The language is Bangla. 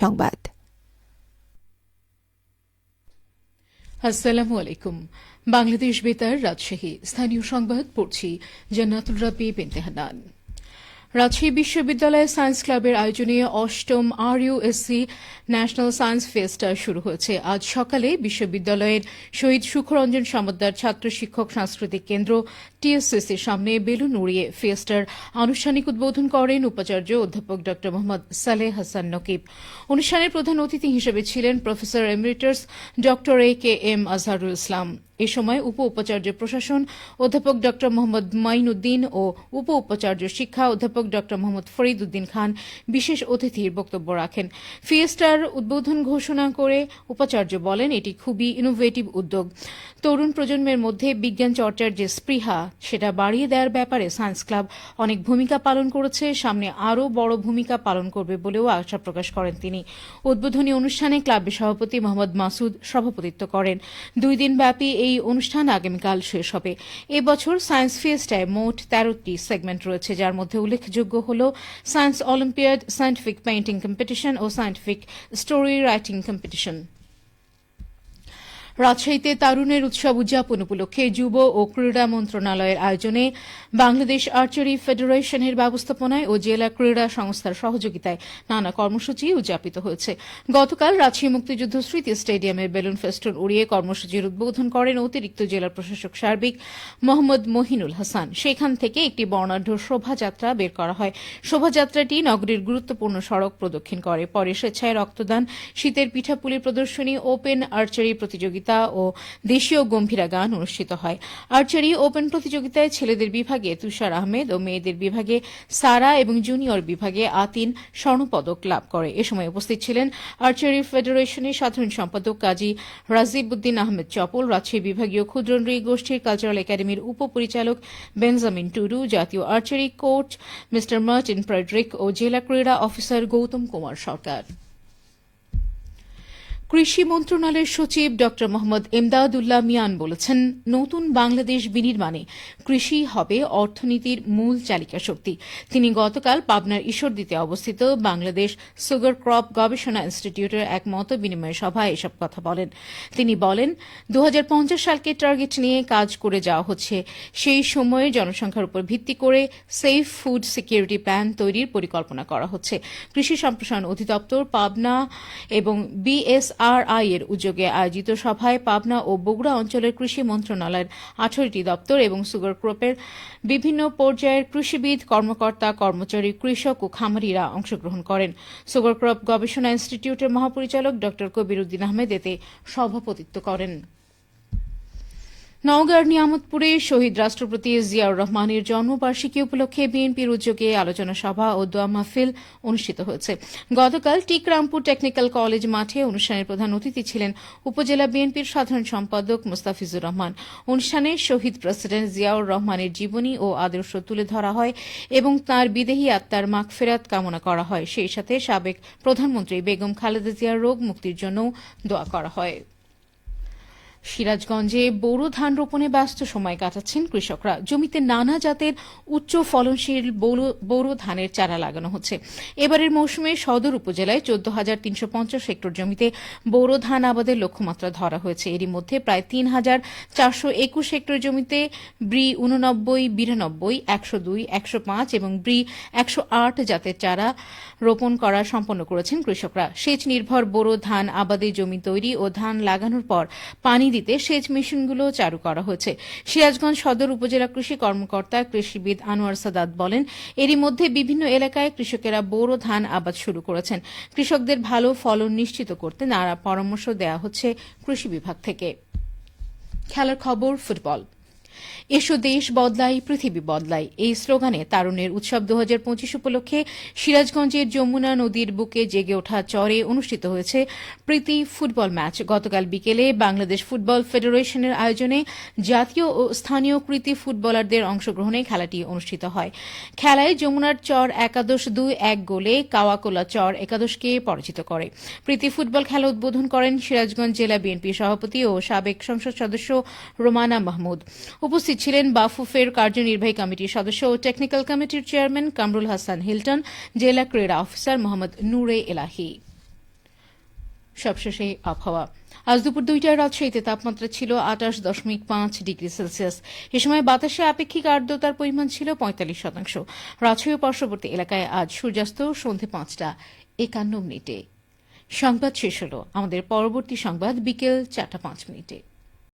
সংবাদ। আসসালামু আলাইকুম। বাংলাদেশ বেতার রাজশাহী। স্থানীয় সংবাদ পড়ছি জান্নাতুল রাবি বিনতে হান্নান। রাজশাহী বিশ্ববিদ্যালয় সায়েন্স ক্লাবের আয়োজনে অষ্টম আর ইউএসসি ন্যাশনাল সায়েন্স ফেস্ট শুরু হয়েছে। আজ সকালে বিশ্ববিদ্যালয়ের শহীদ সুখরঞ্জন সমদ্দার ছাত্র শিক্ষক সাংস্কৃতিক কেন্দ্র টিএসসিসির সামনে বেলুন উড়িয়ে ফেস্টার আনুষ্ঠানিক উদ্বোধন করেন উপাচার্য অধ্যাপক ড. মোহাম্মদ সালেহ হাসান নকিব। অনুষ্ঠানের প্রধান অতিথি হিসেবে ছিলেন প্রফেসর এমিরিটাস ড. এ কে এম আজহারুল ইসলাম। এ সময় উপ উপাচার্য প্রশাসন অধ্যাপক ড মোহাম্মদ মাইনুদ্দিন ও উপ উপাচার্য শিক্ষা অধ্যাপক ড মোহাম্মদ ফরিদ উদ্দিন খান বিশেষ অতিথির বক্তব্য রাখেন। ফিয়েস্টার উদ্বোধন ঘোষণা করে উপাচার্য বলেন, এটি খুবই ইনোভেটিভ উদ্যোগ। তরুণ প্রজন্মের মধ্যে বিজ্ঞান চর্চার যে স্পৃহা, সেটা বাড়িয়ে দেওয়ার ব্যাপারে সায়েন্স ক্লাব অনেক ভূমিকা পালন করেছে। সামনে আরও বড় ভূমিকা পালন করবে বলেও আশা প্রকাশ করেন তিনি। উদ্বোধনী অনুষ্ঠানে ক্লাবের সভাপতি মোহাম্মদ মাসুদ সভাপতিত্ব করেন। দুই দিন ব্যাপী এই অনুষ্ঠান আগামীকাল শেষ হবে। এবছর সায়েন্স ফিয়েস্টায় মোট তেরোটি সেগমেন্ট রয়েছে, যার মধ্যে উল্লেখযোগ্য হল science olympiad, scientific painting competition ও সায়েন্টিফিক স্টোরি রাইটিং কম্পিটিশন। রাজশাহীতে তারুণের উৎসব উদযাপন উপলক্ষে যুব ও ক্রীড়া মন্ত্রণালয়ের আয়োজনে বাংলাদেশ আর্চারি ফেডারেশনের ব্যবস্থাপনায় ও জেলা ক্রীড়া সংস্থার সহযোগিতায় নানা কর্মসূচি উদযাপিত হয়েছে। গতকাল রাজশাহী মুক্তিযুদ্ধ স্মৃতি স্টেডিয়ামের বেলুন ফেস্টন উড়িয়ে কর্মসূচির উদ্বোধন করেন অতিরিক্ত জেলা প্রশাসক সার্বিক মোহাম্মদ মহিনুল হাসান। সেখান থেকে একটি বর্ণাঢ্য শোভাযাত্রা বের করা হয়। শোভাযাত্রাটি নগরীর গুরুত্বপূর্ণ সড়ক প্রদক্ষিণ করে। পরে স্বেচ্ছায় রক্তদান, শীতের পিঠাপুলি প্রদর্শনী, ওপেন আর্চারি প্রতিযোগিতা ও দেশীয় গম্ভীরা গান অনুষ্ঠিত হয়। আর্চারি ওপেন প্রতিযোগিতায় ছেলেদের বিভাগে তুষার আহমেদ ও মেয়েদের বিভাগে সারা এবং জুনিয়র বিভাগে আতিন স্বর্ণপদক লাভ করে। এ সময় উপস্থিত ছিলেন আর্চারি ফেডারেশনের সাধারণ সম্পাদক কাজী রাজিব উদ্দিন আহমেদ চপল, রাজশাহী বিভাগীয় ক্ষুদ্রনৃ গোষ্ঠীর কালচারাল একাডেমির উপপরিচালক বেঞ্জামিন টুডু, জাতীয় archery coach mister Martin Frederick ও জেলা ক্রীড়া অফিসার গৌতম কুমার সরকার। কৃষি মন্ত্রণালয়ের সচিব ড. মোহাম্মদ এমদাদুল্লাহ মিয়ান বলেছেন, নতুন বাংলাদেশ বিনির্মাণে কৃষি হবে অর্থনীতির মূল চালিকা শক্তি। তিনি গতকাল পাবনার ঈশ্বরদীতে অবস্থিত বাংলাদেশ সুগার ক্রপ গবেষণা ইনস্টিটিউটের এক মত বিনিময় সভায় এসব কথা বলেন। তিনি বলেন দু হাজার পঞ্চাশ সালকে টার্গেট নিয়ে কাজ করে যাওয়া হচ্ছে। সেই সময়ে জনসংখ্যার উপর ভিত্তি করে সেফ ফুড সিকিউরিটি প্ল্যান তৈরির পরিকল্পনা করা হচ্ছে। কৃষি সম্প্রসারণ অধিদপ্তর পাবনা এবং বিএস আরআই এর উদ্যোগে আয়োজিত সভায় পাবনা ও বগুড়া অঞ্চলের কৃষি মন্ত্রণালয়ের আঠারোটি দপ্তর এবং সুগার ক্রপের বিভিন্ন পর্যায়ের কৃষিবিদ, কর্মকর্তা, কর্মচারী, কৃষক ও খামারিরা অংশগ্রহণ করেন। সুগার ক্রপ গবেষণা ইনস্টিটিউটের মহাপরিচালক ড কবির উদ্দিন আহমেদ এতে সভাপতিত্ব করেন। নওগাঁর নিয়ামতপুরে শহীদ রাষ্ট্রপতি জিয়াউর রহমানের জন্মবার্ষিকী উপলক্ষে বিএনপির উদ্যোগে আলোচনা সভা ও দোয়া মাহফিল অনুষ্ঠিত হয়েছে। গতকাল টিকরামপুর টেকনিক্যাল কলেজ মাঠে অনুষ্ঠানের প্রধান অতিথি ছিলেন উপজেলা বিএনপির সাধারণ সম্পাদক মুস্তাফিজুর রহমান। অনুষ্ঠানে শহীদ প্রেসিডেন্ট জিয়াউর রহমানের জীবনী ও আদর্শ তুলে ধরা হয় এবং তাঁর বিদেহী আত্মার মাগফেরাত কামনা করা হয়। সেই সাথে সাবেক প্রধানমন্ত্রী বেগম খালেদা জিয়ার রোগ মুক্তির জন্যও দোয়া করা হয়। সিরাজগঞ্জে বোরো ধান রোপণে ব্যস্ত সময় কাটাচ্ছেন কৃষকরা। জমিতে নানা জাতের উচ্চ ফলনশীল বোরো ধানের চারা লাগানো হচ্ছে। এবারের মৌসুমে সদর উপজেলায় চোদ্দ হাজার তিনশো পঞ্চাশ হেক্টর জমিতে বোরো ধান আবাদের লক্ষ্যমাত্রা ধরা হয়েছে। এরই মধ্যে প্রায় তিন হাজার চারশো একুশ হেক্টর জমিতে ব্রি উননব্বই বিরানব্বই, একশো দুই, একশো পাঁচ এবং ব্রি একশো আট জাতের চারা রোপণ করা সম্পন্ন করেছেন কৃষকরা। সেচ নির্ভর বোরো ধান আবাদে জমি তৈরি ও ধান লাগানোর পর পানি দিতে সেচ মেশিনগুলো চালু করা হয়েছে। সিরাজগঞ্জ সদর উপজেলা কৃষি কর্মকর্তা কৃষিবিদ আনোয়ার সাদাত বলেন, এরই মধ্যে বিভিন্ন এলাকায় কৃষকেরা বোরো ধান আবাদ শুরু করেছেন। কৃষকদের ভালো ফলন নিশ্চিত করতে নানা পরামর্শ দেওয়া হচ্ছে কৃষি বিভাগ থেকে। খেলার খবর, ফুটবল। এসো দেশ বদলাই, পৃথিবী বদলাই। এই স্লোগানে তারুণের উৎসব দু হাজার পঁচিশ উপলক্ষে সিরাজগঞ্জের যমুনা নদীর বুকে জেগে ওঠা চরে অনুষ্ঠিত হয়েছে প্রীতি ফুটবল ম্যাচ। গতকাল বিকেলে বাংলাদেশ ফুটবল ফেডারেশনের আয়োজনে জাতীয় ও স্থানীয় কৃতি ফুটবলারদের অংশগ্রহণে খেলাটি অনুষ্ঠিত হয়। খেলায় যমুনার চর একাদশ দুই এক গোলে কাওয়াকোলা চর একাদশকে পরাজিত করে। প্রীতি ফুটবল খেলা উদ্বোধন করেন সিরাজগঞ্জ জেলা বিএনপি সভাপতি ও সাবেক সংসদ সদস্য রোমানা মাহমুদ। উপস্থিত ছিলেন বাফুফের কার্যনির্বাহী কমিটির সদস্য ও টেকনিক্যাল কমিটির চেয়ারম্যান কামরুল হাসান হিলটন, জেলা ক্রীড়া অফিসার মোহাম্মদ নূরে এলাহি। সবশেষে আবহাওয়া। আজ দুপুর দুইটায় রাজশাহীতে তাপমাত্রা ছিল আটাশ দশমিক পাঁচ ডিগ্রি সেলসিয়াস। এ সময় বাতাসে আপেক্ষিক আর্দ্রতার পরিমাণ ছিল পঁয়তাল্লিশ শতাংশ। রাজশাহী পার্শ্ববর্তী এলাকায় আজ সূর্যাস্ত সন্ধে পাঁচটা একান্ন মিনিটে। সংবাদ শেষ হল। আমাদের পরবর্তী সংবাদ বিকেল চারটা পাঁচ মিনিটে।